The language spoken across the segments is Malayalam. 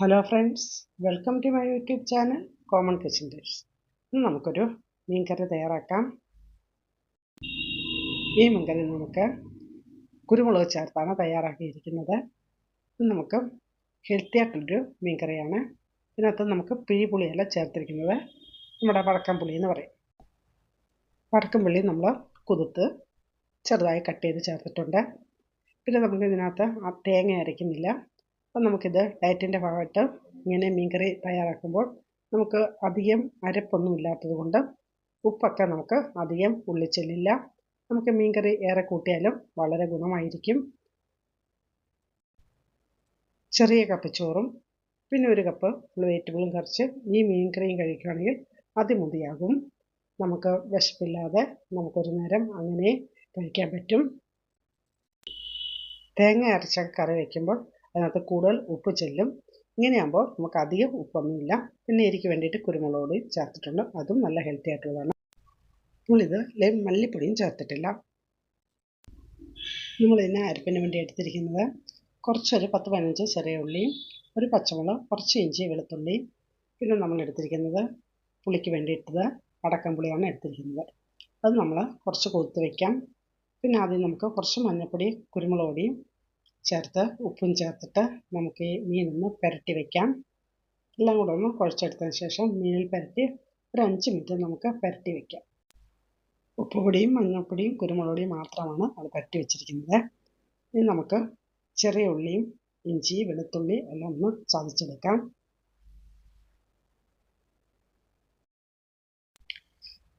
Hello friends welcome to my YouTube channel common kitchen dish ഇന്ന് നമുക്കൊരു മീൻകറി തയ്യാറാക്കാം. ഈ മീൻകറി നമുക്ക് കുരുമുളക് ചേർത്താണ് തയ്യാറാക്കിയിരിക്കുന്നത്. ഇത് നമുക്ക് ഹെൽത്തി ആയിട്ടുള്ളൊരു മീൻകറിയാണ്. ഇതിനകത്ത് നമുക്ക് പിഴിപുളിയല്ല ചേർത്തിരിക്കുന്നത്. നമ്മുടെ വടക്കം പുളി എന്ന് പറയും. വടക്കം പുളി നമ്മൾ കുതിർത്ത് ചെറുതായി കട്ട് ചെയ്ത് ചേർത്തിട്ടുണ്ട്. പിന്നെ നമുക്ക് ഇതിനകത്ത് ആ തേങ്ങ അരയ്ക്കുന്നില്ല. അപ്പം നമുക്കിത് ഡയറ്റിന്റെ ഭാഗമായിട്ട് ഇങ്ങനെ മീൻകറി തയ്യാറാക്കുമ്പോൾ നമുക്ക് അധികം അരപ്പൊന്നും ഇല്ലാത്തത് കൊണ്ട് ഉപ്പൊക്കെ നമുക്ക് അധികം ഉള്ളിച്ചെല്ലില്ല. നമുക്ക് മീൻകറി ഏറെ കൂട്ടിയാലും വളരെ ഗുണമായിരിക്കും. ചെറിയ കപ്പ് ചോറും പിന്നെ ഒരു കപ്പ് വെജിറ്റബിളും കറിച്ച് ഈ മീൻകറിയും കഴിക്കുകയാണെങ്കിൽ അതിമതിയാകും. നമുക്ക് വിശപ്പില്ലാതെ നമുക്കൊരു നേരം അങ്ങനെ കഴിക്കാൻ പറ്റും. തേങ്ങ അരച്ച കറി വയ്ക്കുമ്പോൾ അതിനകത്ത് കൂടുതൽ ഉപ്പ് ചെല്ലും. ഇങ്ങനെയാകുമ്പോൾ നമുക്ക് അധികം ഉപ്പൊന്നുമില്ല. പിന്നെ എരിക്ക് വേണ്ടിയിട്ട് കുരുമുളക് പൊടി ചേർത്തിട്ടുണ്ട്. അതും നല്ല ഹെൽത്തി ആയിട്ടുള്ളതാണ്. നമ്മളിത് മല്ലിപ്പൊടിയും ചേർത്തിട്ടില്ല. നമ്മളിതിന് അരപ്പിന് വേണ്ടി എടുത്തിരിക്കുന്നത് കുറച്ചൊരു പത്ത് പതിനഞ്ച് ചെറിയ ഉള്ളിയും ഒരു പച്ചമുളക് കുറച്ച് ഇഞ്ചി വെളുത്തുള്ളി. പിന്നെ നമ്മൾ എടുത്തിരിക്കുന്നത് പുളിക്ക് വേണ്ടിയിട്ടത് അടക്കം പുളിയാണ് എടുത്തിരിക്കുന്നത്. അത് നമ്മൾ കുറച്ച് കൊതുത്ത് വയ്ക്കാം പിന്നെ ആദ്യം നമുക്ക് കുറച്ച് മഞ്ഞൾപ്പൊടി കുരുമുളക് പൊടിയും ചേർത്ത് ഉപ്പും ചേർത്തിട്ട് നമുക്ക് ഈ മീനൊന്ന് പുരട്ടി വയ്ക്കാം എല്ലാം കൂടെ ഒന്ന് കുഴച്ചെടുത്തതിന് ശേഷം മീനിൽ പുരട്ടി ഒരു അഞ്ച് മിനിറ്റ് നമുക്ക് പുരട്ടി വയ്ക്കാം ഉപ്പുപൊടിയും മഞ്ഞൾപ്പൊടിയും കുരുമുളക് പൊടിയും മാത്രമാണ് അത് പുരട്ടി വെച്ചിരിക്കുന്നത്. ഇനി നമുക്ക് ചെറിയ ഉള്ളിയും ഇഞ്ചി വെളുത്തുള്ളി എല്ലാം ഒന്ന് ചതച്ചെടുക്കാം.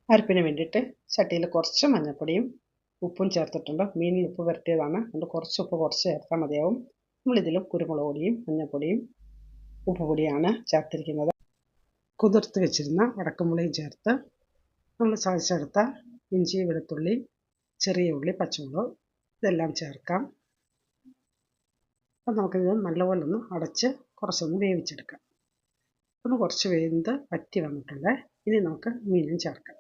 അരപ്പിന് വേണ്ടിയിട്ട് ചട്ടിയിൽ കുറച്ച് മഞ്ഞൾപ്പൊടിയും ഉപ്പും ചേർത്തിട്ടുണ്ട്. മീനിൽ ഉപ്പ് വരട്ടിയതാണ്. അതുകൊണ്ട് കുറച്ച് ഉപ്പ് കുറച്ച് ചേർത്താൽ മതിയാവും. നമ്മളിതിൽ കുരുമുളക് പൊടിയും മഞ്ഞൾപ്പൊടിയും ഉപ്പ് പൊടിയാണ് ചേർത്തിരിക്കുന്നത്. കുതിർത്ത് വെച്ചിരുന്ന വടക്കമുളയും ചേർത്ത് നമ്മൾ ചതച്ചെടുത്ത ഇഞ്ചി വെളുത്തുള്ളി ചെറിയ ഉള്ളി പച്ചമുളക് ഇതെല്ലാം ചേർക്കാം. അപ്പം നമുക്കിത് നല്ലപോലെ ഒന്ന് അടച്ച് കുറച്ചൊന്ന് വേവിച്ചെടുക്കാം. ഒന്ന് കുറച്ച് വെന്ത് പറ്റി വന്നിട്ടുണ്ട്. ഇനി നമുക്ക് മീനും ചേർക്കാം.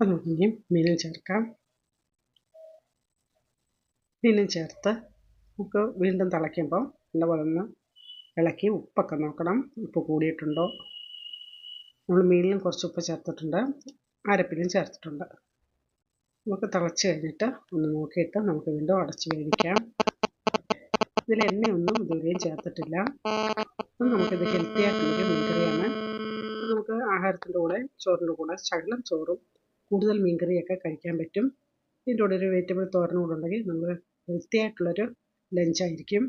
അപ്പം നമുക്കിനി മീനും ചേർക്കാം. മീനും ചേർത്ത് നമുക്ക് വീണ്ടും തിളയ്ക്കുമ്പോൾ നല്ലപോലെ ഒന്ന് ഇളക്കി ഉപ്പൊക്കെ നോക്കണം. ഉപ്പ് കൂടിയിട്ടുണ്ടോ? നമ്മൾ മീനിലും കുറച്ച് ഉപ്പ് ചേർത്തിട്ടുണ്ട്. അരപ്പിലും ചേർത്തിട്ടുണ്ട്. നമുക്ക് തിളച്ച് കഴിഞ്ഞിട്ട് ഒന്ന് നോക്കിയിട്ട് നമുക്ക് വീണ്ടും അടച്ച് വേവിക്കാം. ഇതിൽ എണ്ണയൊന്നും ഇതുവരെയും ചേർത്തിട്ടില്ല. നമുക്കിത് ഹെൽത്തി ആയിട്ടുള്ളൊരു മീൻകറിയാണ്. നമുക്ക് ആഹാരത്തിന്റെ കൂടെ ചോറിന്റെ കൂടെ ശകലം ചോറും കൂടുതൽ മീൻകറിയൊക്കെ കഴിക്കാൻ പറ്റും. ഇതിന്റെ കൂടെ ഒരു വെജിറ്റബിൾ തോരനും കൂടെ ഉണ്ടെങ്കിൽ നമ്മൾ ഹെൽത്തി ആയിട്ടുള്ളൊരു ലഞ്ചായിരിക്കും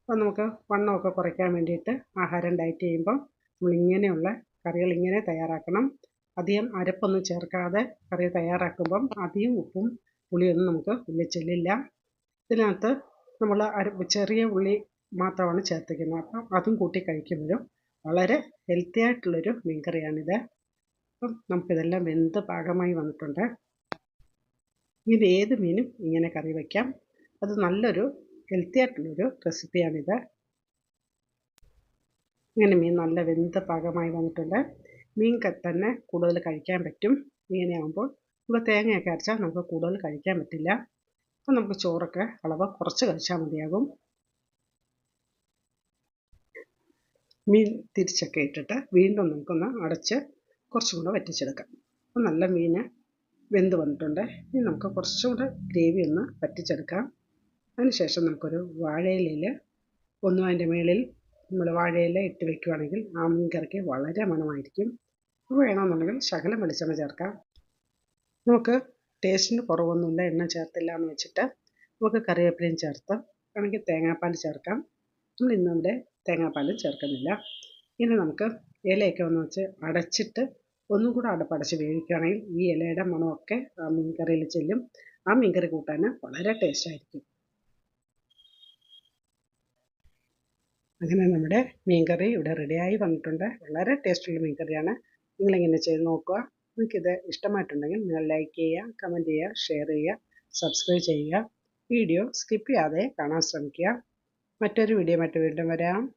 അപ്പോൾ നമുക്ക് വണ്ണമൊക്കെ കുറയ്ക്കാൻ വേണ്ടിയിട്ട് ആഹാരം ഡയറ്റ് ചെയ്യുമ്പോൾ നമ്മൾ ഇങ്ങനെയുള്ള കറികൾ ഇങ്ങനെ തയ്യാറാക്കണം. അധികം അരപ്പൊന്നും ചേർക്കാതെ കറി തയ്യാറാക്കുമ്പം അധികം ഉപ്പും പുളിയൊന്നും നമുക്ക് ഉള്ളിൽ ചെല്ലില്ല. ഇതിനകത്ത് നമ്മൾ ചെറിയ ഉള്ളി മാത്രമാണ് ചേർത്തിരിക്കുന്നത്. അപ്പം അതും കൂട്ടി കഴിക്കുമ്പോഴും വളരെ ഹെൽത്തി ആയിട്ടുള്ളൊരു മീൻ കറിയാണിത് അപ്പം നമുക്കിതെല്ലാം വെന്ത് പാകമായി വന്നിട്ടുണ്ട്. ഇങ്ങനെ ഏത് മീനും ഇങ്ങനെ കറി വയ്ക്കാം. അത് നല്ലൊരു ഹെൽത്തി ആയിട്ടുള്ളൊരു റെസിപ്പിയാണിത് ഇങ്ങനെ മീൻ നല്ല വെന്ത് പാകമായി വന്നിട്ടുണ്ട്. മീൻ തന്നെ കൂടുതൽ കഴിക്കാൻ പറ്റും. ഇങ്ങനെയാകുമ്പോൾ നമ്മൾ തേങ്ങയൊക്കെ അരച്ചാൽ നമുക്ക് കൂടുതൽ കഴിക്കാൻ പറ്റില്ല. അപ്പം നമുക്ക് ചോറൊക്കെ അളവ് കുറച്ച് കഴിച്ചാൽ മതിയാകും. മീൻ തിരിച്ചൊക്കെ ഇട്ടിട്ട് വീണ്ടും നമുക്കൊന്ന് അടച്ച് കുറച്ചും കൂടെ വറ്റിച്ചെടുക്കാം. അപ്പോൾ നല്ല മീൻ വെന്ത് വന്നിട്ടുണ്ട്. ഇനി നമുക്ക് കുറച്ചും കൂടെ ഗ്രേവി ഒന്ന് വറ്റിച്ചെടുക്കാം. അതിനുശേഷം നമുക്കൊരു വാഴയിലയിൽ ഒന്നും അതിന്റെ മേളിൽ നമ്മൾ വാഴയില ഇട്ട് വെക്കുകയാണെങ്കിൽ ആ മീൻ കറിക്ക് വളരെ മണമായിരിക്കും. വേണമെന്നുണ്ടെങ്കിൽ ശകലം വെളിച്ചെണ്ണ ചേർക്കാം. നമുക്ക് ടേസ്റ്റിന് കുറവൊന്നുമില്ല എണ്ണ ചേർത്തില്ല എന്ന് വെച്ചിട്ട് നമുക്ക് കറിവേപ്പിലയും ചേർത്ത് വേണമെങ്കിൽ തേങ്ങാപ്പാൽ ചേർക്കാം. നമ്മൾ ഇന്നിവിടെ തേങ്ങാപ്പാൽ ചേർക്കുന്നില്ല. ഇനി നമുക്ക് ഇലയൊക്കെ ഒന്ന് വെച്ച് അടച്ചിട്ട് ഒന്നും കൂടെ അടപ്പടച്ച് വേവിക്കുകയാണെങ്കിൽ ഈ ഇലയുടെ മണമൊക്കെ ആ മീൻ കറിയിൽ ചെല്ലും. ആ മീൻ കറി കൂട്ടാൻ വളരെ ടേസ്റ്റ് ആയിരിക്കും. അങ്ങനെ നമ്മുടെ മീൻ കറി ഇവിടെ റെഡിയായി വന്നിട്ടുണ്ട്. വളരെ ടേസ്റ്റുള്ള മീൻ കറിയാണ് നിങ്ങളിങ്ങനെ ചെയ്ത് നോക്കുക. നിങ്ങൾക്കിത് ഇഷ്ടമായിട്ടുണ്ടെങ്കിൽ നിങ്ങൾ ലൈക്ക് ചെയ്യുക കമന്റ് ചെയ്യുക ഷെയർ ചെയ്യുക സബ്സ്ക്രൈബ് ചെയ്യുക. വീഡിയോ സ്കിപ്പ് ചെയ്യാതെ കാണാൻ ശ്രമിക്കുക. മറ്റൊരു വീഡിയോ മറ്റു വീണ്ടും വരാം.